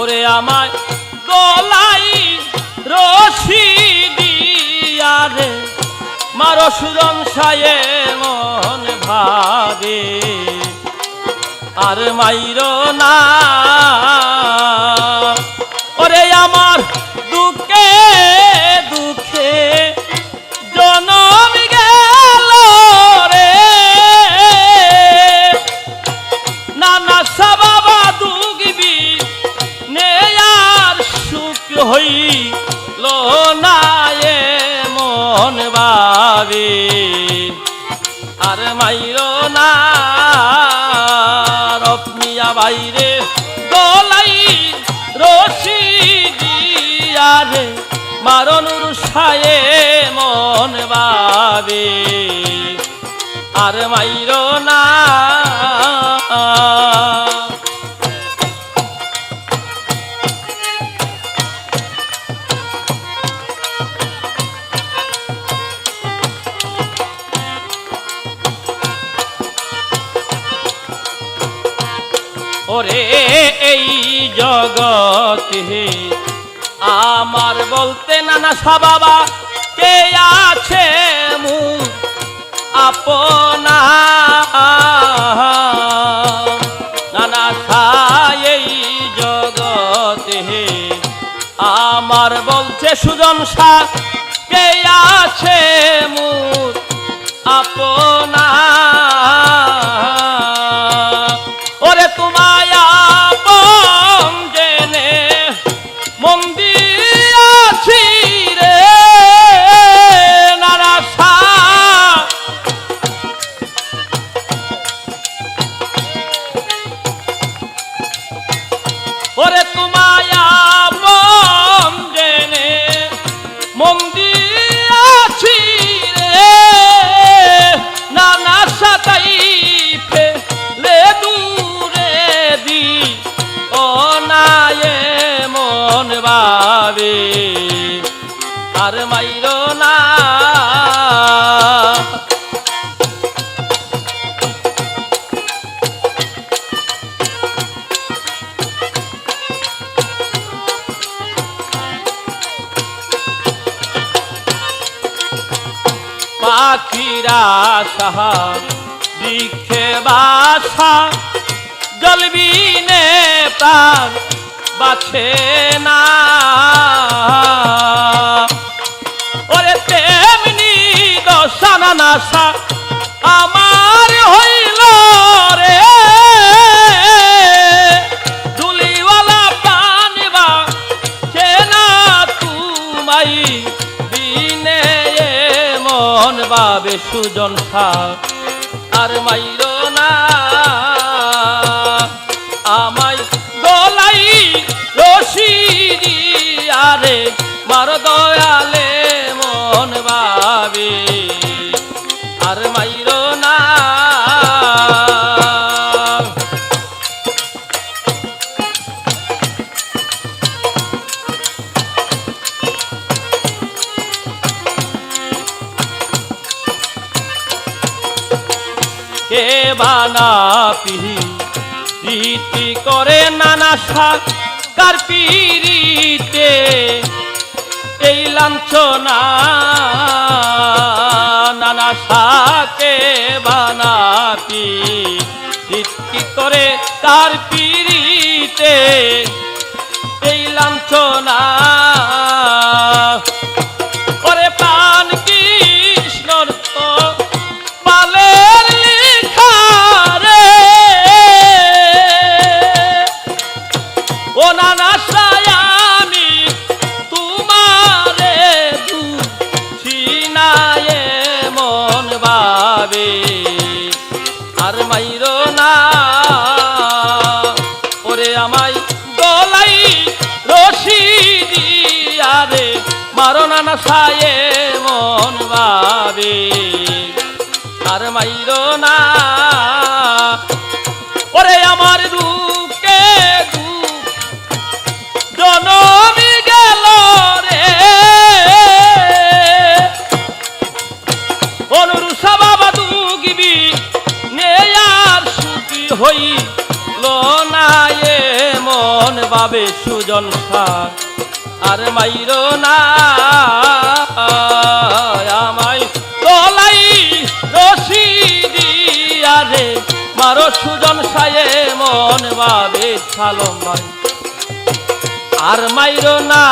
ওরে আমায় গলাই রশি দিয়া রে। মার সুজন সায়ে মন ভাবে। আর মাইর না মাইর না। রপনিয়া বাইরে গলাই রশি দিয়ারে মারনুর সায়ে মন বাবে। আর মাইর না। ওরে এই জগতে আমার বলতে নানা বাবা কে আছে মু আপনা? নানা এই জগতে আমার বলছে সুজন সা, কে আছে মুর আপনা? সাহা বৃক্ষে বাসা, জলবিনে প্রাণ বাছে না। ওরে তেমনি দশা না নাশা আমার হইল রে। দুলিওয়ালা পানিবা চেনা তুমাই মন বাবে সুজন খা আর মাইর বানা পিহি। করে নানা শাক কার পিরিতে এই লাঞ্ছনা নানা শাকে বানা পি। রীতি করে কার পিরিতে এই লাঞ্ছনা বাবে আর মাইর না। ওরে আমায় গলাই রশি দিয়ারে মারো না সায়ে মন বাবে আর মাইর না। নেয়ার সুখী হই লো না এ মন বাবে সুজন সার। আর মাইরো না আমায় গলাই রশি দিয়া রে। মারো সুজন সায়ে মন বাবে সালম ভাই আর মাইরো না